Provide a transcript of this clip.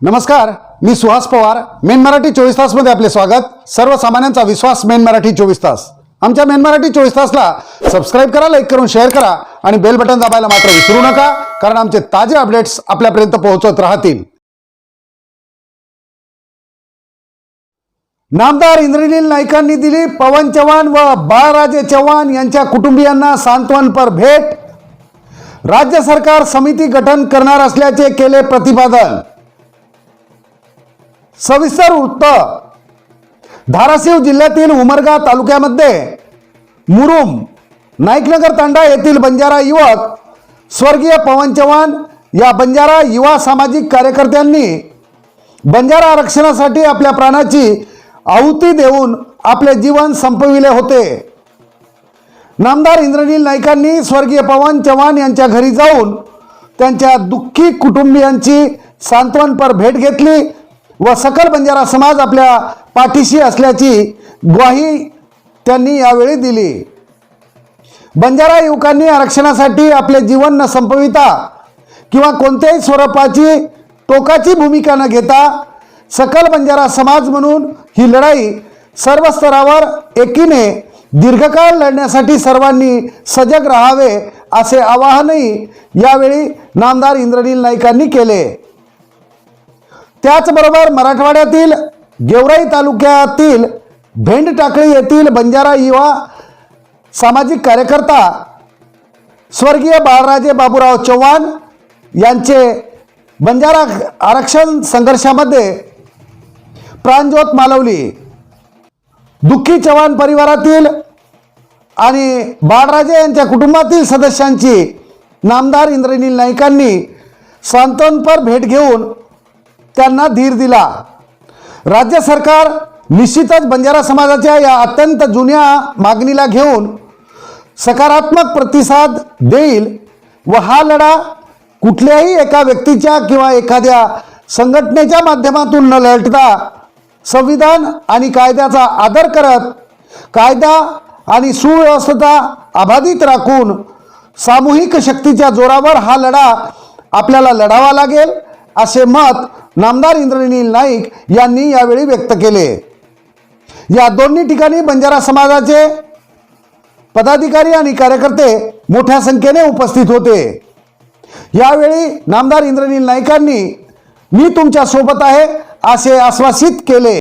नमस्कार मी सुहास पवार. मेन मराठी चोवीस तासमध्ये आपले स्वागत. सर्वसामान्यांचा विश्वास मेन मराठी चोवीस तास. आमच्या मेन मराठी चोवीस तासला सबस्क्राईब करा लाईक करून शेअर करा आणि बेल बटन दाबायला मात्र विसरू नका कारण आमचे ताजे अपडेट्स आपल्यापर्यंत पोहोचत राहतील. नामदार इंद्रनील नाईकांनी दिली पवन चव्हाण व बाळराजे चव्हाण यांच्या कुटुंबियांना सांत्वनपर भेट. राज्य सरकार समिती गठन करणार असल्याचे केले प्रतिपादन. सविस्तर वृत्त धाराशिव जिल्ह्यातील उमरगा तालुक्यामध्ये मुरुम नाईकनगर तांडा येथील बंजारा युवक स्वर्गीय पवन चव्हाण या बंजारा युवा सामाजिक कार्यकर्त्यांनी बंजारा आरक्षणासाठी आपल्या प्राणाची आहुती देऊन आपले जीवन संपविले होते. नामदार इंद्रनील नाईकांनी स्वर्गीय पवन चव्हाण यांच्या घरी जाऊन त्यांच्या दुःखी कुटुंबियांची सांत्वनपर भेट घेतली. व सकल बंजारा समाज आपल्या पाठीशी असल्याची ग्वाही त्यांनी यावेळी दिली. बंजारा युवकांनी आरक्षणासाठी आपले जीवन न संपविता किंवा कोणत्याही स्वरूपाची टोकाची भूमिका न घेता सकल बंजारा समाज म्हणून ही लढाई सर्व स्तरावर एकीने दीर्घकाळ लढण्यासाठी सर्वांनी सजग राहावे असे आवाहनही यावेळी नामदार इंद्रनील नाईकांनी केले. त्याचबरोबर मराठवाड्यातील गेवराई तालुक्यातील भेंड टाकळी येथील बंजारा युवा सामाजिक कार्यकर्ता स्वर्गीय बाळराजे बाबूराव चव्हाण यांचे बंजारा आरक्षण संघर्षामध्ये प्राणज्योत मालवली दुःखी चव्हाण परिवारातील आणि बाळराजे यांच्या कुटुंबातील सदस्यांची नामदार इंद्रनील नाईकांनी सांत्वनपर भेट घेऊन त्यांना धीर दिला. राज्य सरकार निश्चितच बंजारा समाजाच्या या अत्यंत जुन्या मागणीला घेऊन सकारात्मक प्रतिसाद देईल व हा लढा कुठल्याही एका व्यक्तीच्या किंवा एखाद्या संघटनेच्या माध्यमातून न लढता संविधान आणि कायद्याचा आदर करत कायदा आणि सुव्यवस्था अबाधित राखून सामूहिक शक्तीच्या जोरावर हा लढा आपल्याला लढावा लागेल असे मत नामदार इंद्रनील नाईक यांनी यावेळी व्यक्त केले. या दोन्ही ठिकाणी बंजारा समाजाचे पदाधिकारी आणि कार्यकर्ते मोठ्या संख्येने उपस्थित होते. यावेळी नामदार इंद्रनील नाईकांनी मी तुमच्यासोबत आहे असे आश्वासित केले.